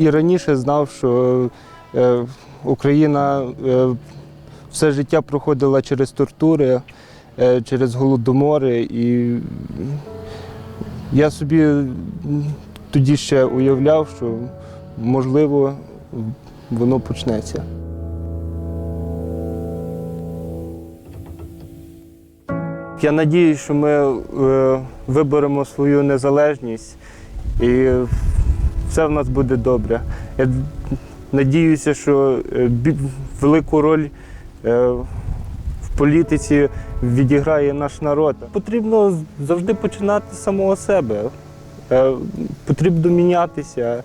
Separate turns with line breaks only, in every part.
і раніше знав, що е, Україна е, все життя проходила через тортури, е, через голодомори. І я собі тоді ще уявляв, що можливо воно почнеться. Я надіюсь, що ми виберемо свою незалежність і все в нас буде добре. Я надіюся, що е, велику роль е, в політиці відіграє наш народ. Потрібно завжди починати з самого себе. Е, Потрібно мінятися,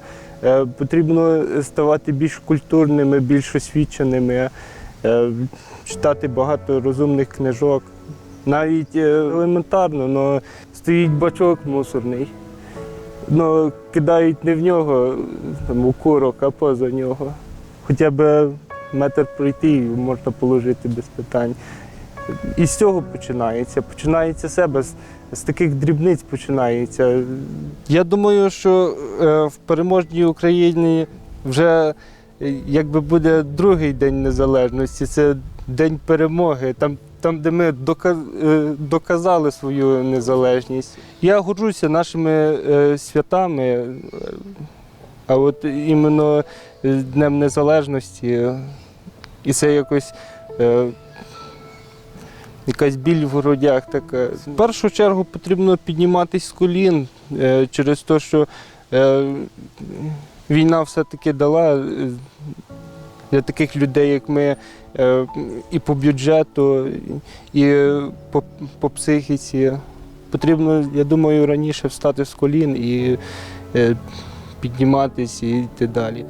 потрібно ставати більш культурними, більш освіченими, читати багато розумних книжок. Навіть елементарно, але стоїть бачок мусорний. Ну, кидають не в нього там, окурок, а поза нього. Хоча б метр пройти і можна положити без питань. І з цього починається. Починається себе, з, з таких дрібниць починається. Я думаю, що е, в переможній Україні вже е, якби буде другий день незалежності, це день перемоги. Там, там де ми е, доказали свою незалежність. Я горжуся нашими е, святами, а от іменно е, Днем Незалежності. І це якось. Якась біль в грудях така. В першу чергу потрібно підніматись з колін через те, що війна все-таки дала для таких людей, як ми, е, і по бюджету, і по, по психіці. Потрібно, я думаю, раніше встати з колін і підніматися і йти далі.